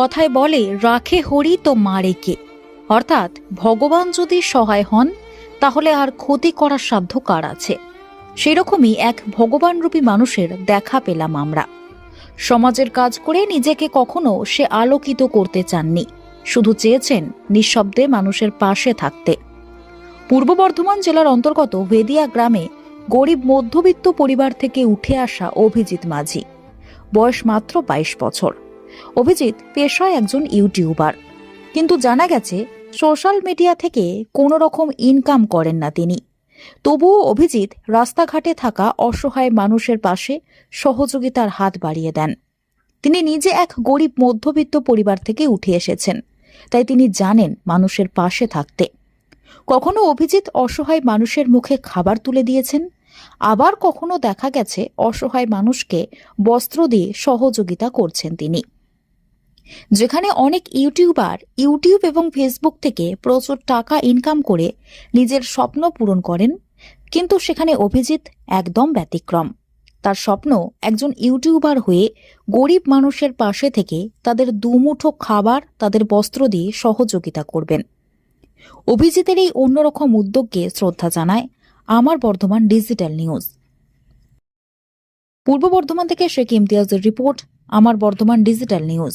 কথায় বলে, রাখে হরি তো মারে কে? অর্থাৎ, ভগবান যদি সহায় হন, তাহলে আর ক্ষতি করার সাধ্য কার আছে? সেরকমই এক ভগবানরূপী মানুষের দেখা পেলাম আমরা। সমাজের কাজ করে নিজেকে কখনো সে আলোকিত করতে চাননি, শুধু চেয়েছেন নিঃশব্দে মানুষের পাশে থাকতে। পূর্ব বর্ধমান জেলার অন্তর্গত ভেদিয়া গ্রামে গরিব মধ্যবিত্ত পরিবার থেকে উঠে আসা অভিজিৎ মাঝি। বয়স মাত্র বাইশ বছর। অভিজিৎ পেশায় একজন ইউটিউবার। কিন্তু জানা গেছে, সোশ্যাল মিডিয়া থেকে কোনো রকম ইনকাম করেন না তিনি। তবুও অভিজিৎ রাস্তাঘাটে থাকা অসহায় মানুষের পাশে সহযোগিতার হাত বাড়িয়ে দেন। তিনি নিজে এক গরিব মধ্যবিত্ত পরিবার থেকে উঠে এসেছেন। তাই তিনি জানেন মানুষের পাশে থাকতে। কখনো অভিজিৎ অসহায় মানুষের মুখে খাবার তুলে দিয়েছেন? আবার কখনো দেখা গেছে অসহায় মানুষকে বস্ত্র দিয়ে সহযোগিতা করছেন তিনি। যেখানে অনেক ইউটিউবার ইউটিউব এবং ফেসবুক থেকে প্রচুর টাকা ইনকাম করে নিজের স্বপ্ন পূরণ করেন, কিন্তু সেখানে অভিজিৎ একদম ব্যতিক্রম। তার স্বপ্ন একজন ইউটিউবার হয়ে গরিব মানুষের পাশে থেকে তাদের দুমুঠো খাবার, তাদের বস্ত্র দিয়ে সহযোগিতা করবেন। অভিজিতের এই অন্যরকম উদ্যোগকে শ্রদ্ধা জানায় আমার বর্ধমান ডিজিটাল নিউজ। পূর্ব বর্ধমান থেকে শেখ ইমতিয়াজের রিপোর্ট, আমার বর্ধমান ডিজিটাল নিউজ।